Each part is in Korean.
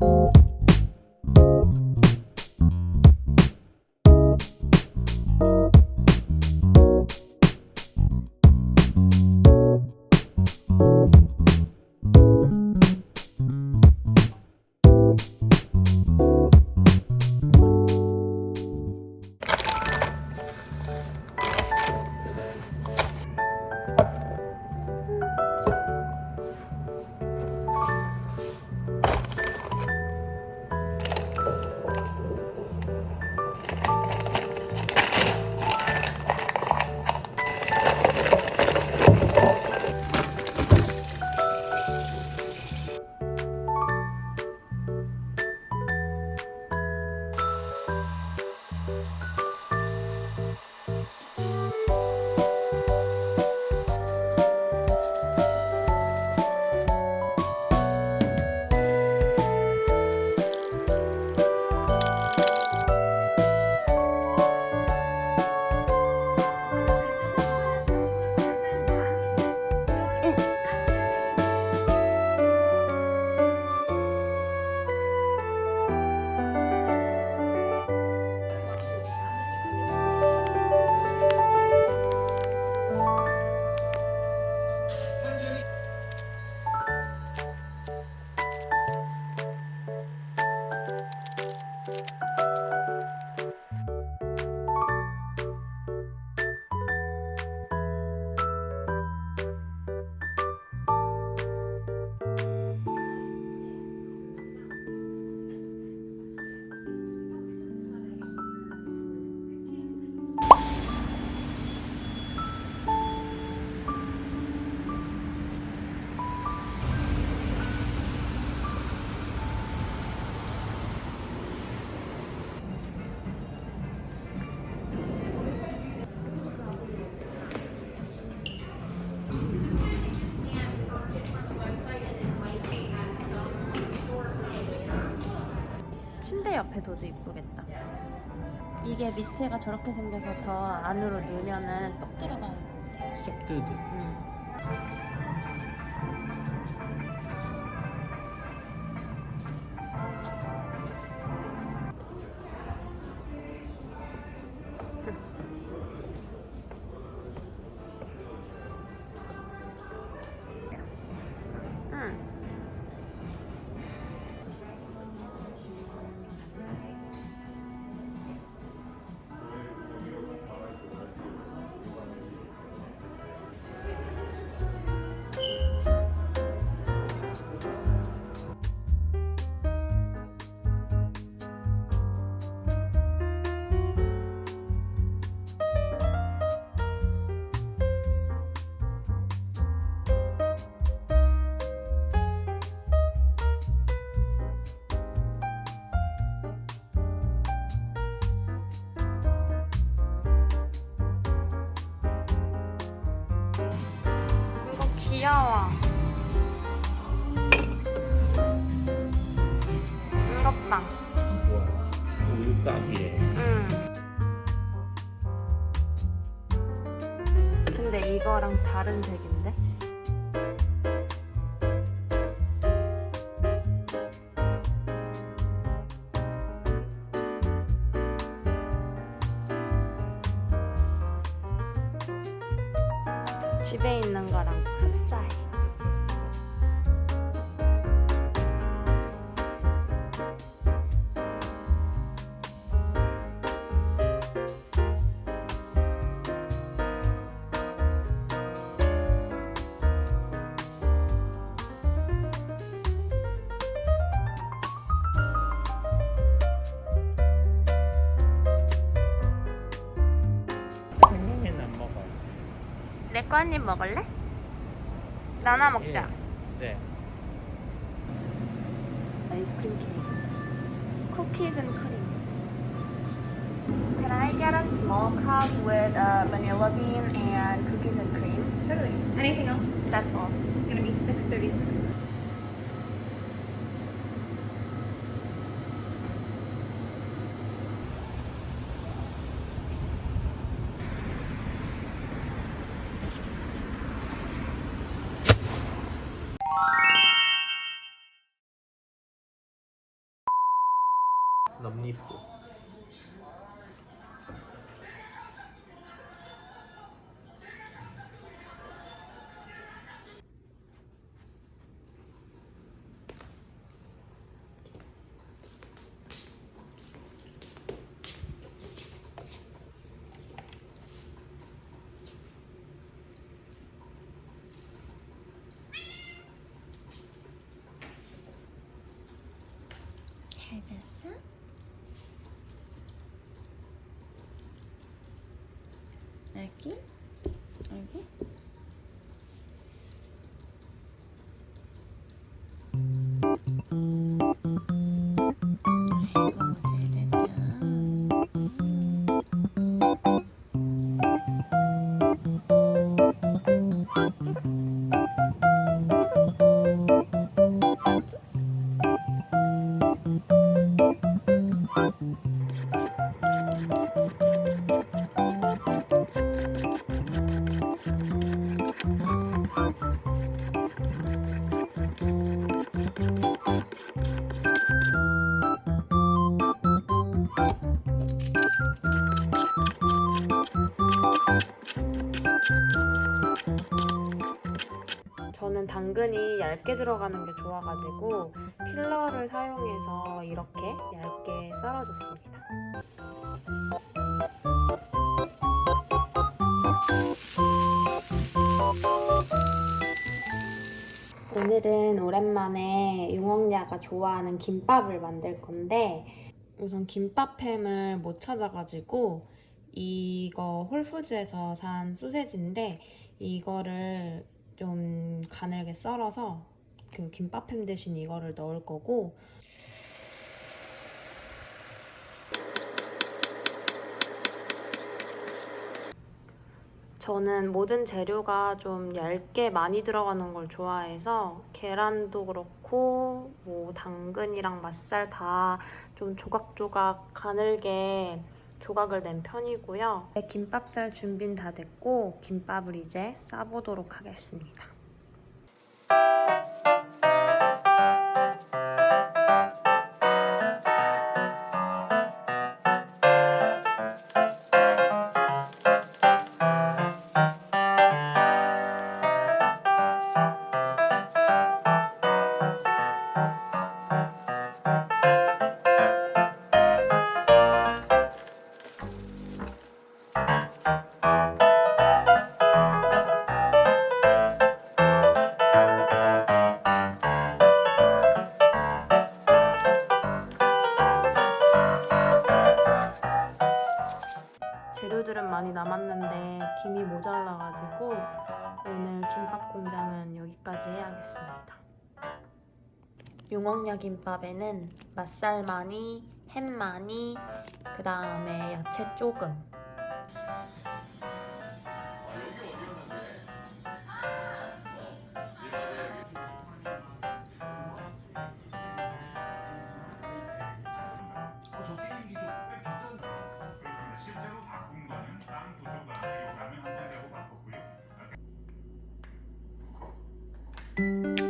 침대 옆에 둬도 이쁘겠다. 이게 밑에가 저렇게 생겨서 더 안으로 넣으면은 쏙 들어가는 거 같아. 쏙 뜯어. 응. 봐. 뭐야? 우유가게. 응. 근데 이거랑 다른 색인데? 집에 있는 거랑 흡사해. 이거 한 먹을래? 나나 먹자. 네. 아이스크림 케이크. 크림. Can I get a small cup with a vanilla bean and cookies and cream? Totally. Anything else? That's all. It's gonna be 636. 남잎도 잘 잤어? একই 당근이 얇게 들어가는 게 좋아가지고 필러를 사용해서 이렇게 얇게 썰어줬습니다. 오늘은 오랜만에 용억야가 좋아하는 김밥을 만들 건데 우선 김밥햄을 못 찾아가지고 이거 홀푸즈에서 산 소세지인데 이거를 좀 가늘게 썰어서 그 김밥햄 대신 이거를 넣을 거고. 저는 모든 재료가 좀 얇게 많이 들어가는 걸 좋아해서 계란도 그렇고 뭐 당근이랑 맛살 다 좀 조각조각 가늘게 조각을 낸 편이고요. 네, 김밥살 준비는 다 됐고 김밥을 이제 싸보도록 하겠습니다. 용억야 김밥에는 맛살 많이, 햄 많이, 그 다음에 야채 조금. 실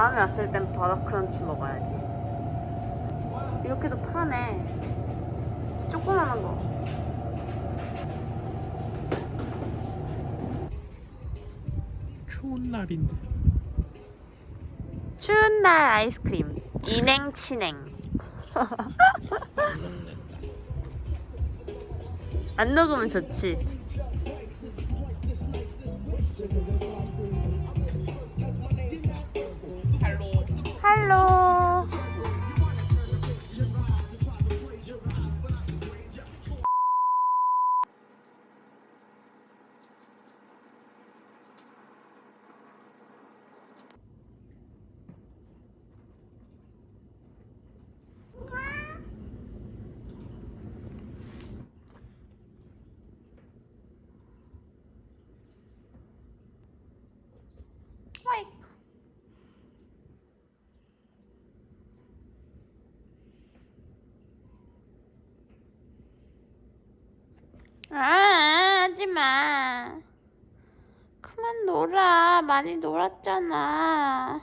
다음에 왔을 땐 버터 크런치 먹어야지. 이렇게도 파네. 조그만한 거. 추운 날인데. 추운 날 아이스크림. 안 먹는다. 안 녹으면 좋지. 아, 하지 마. 그만 놀아. 많이 놀았잖아.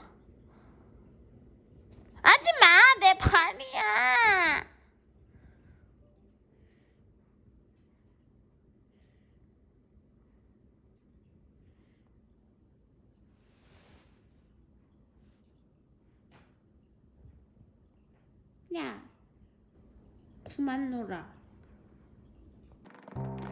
하지 마. 내 발이야. 야. 그만 놀아.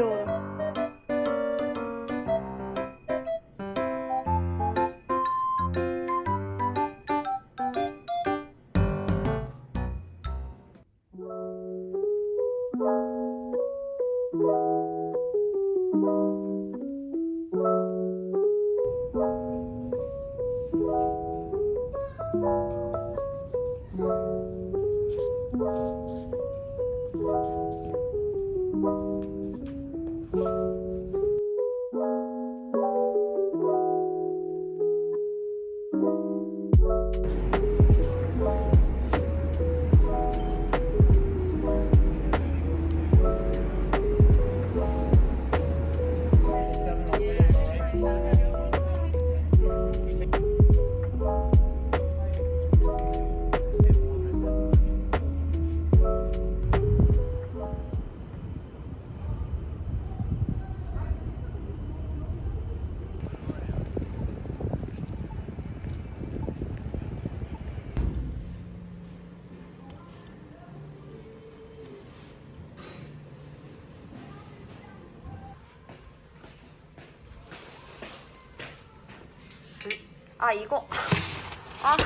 우 아 이거. 아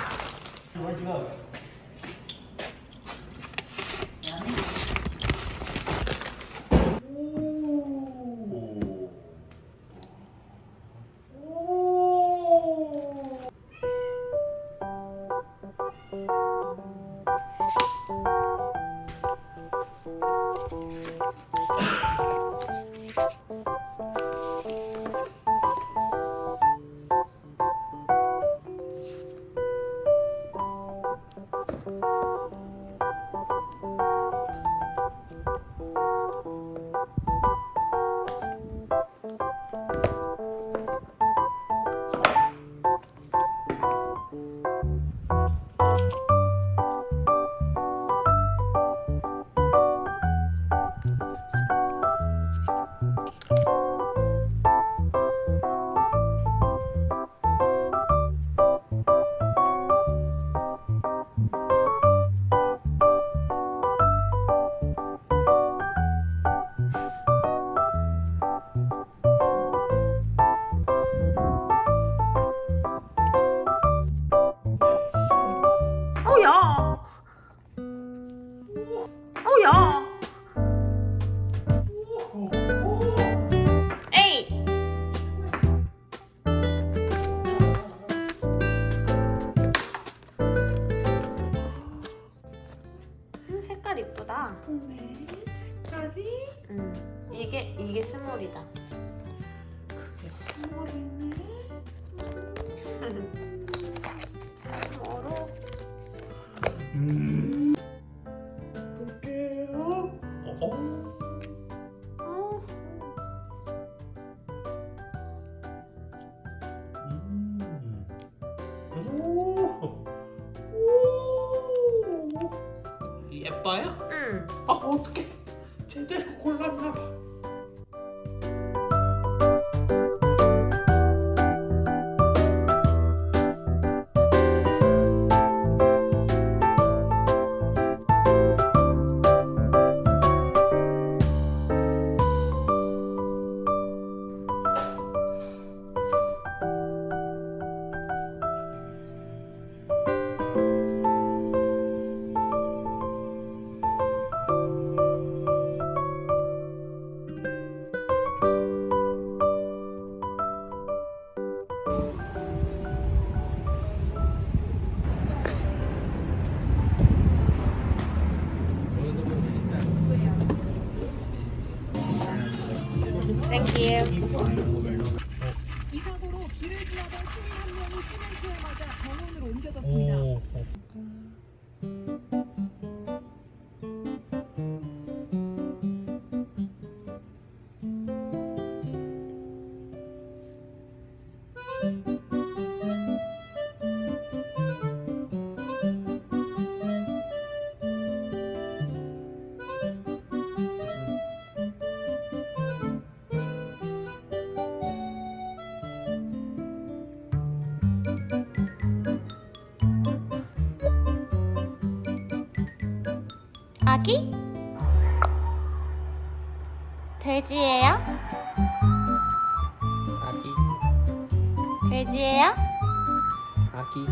오. 돼지예요? 아기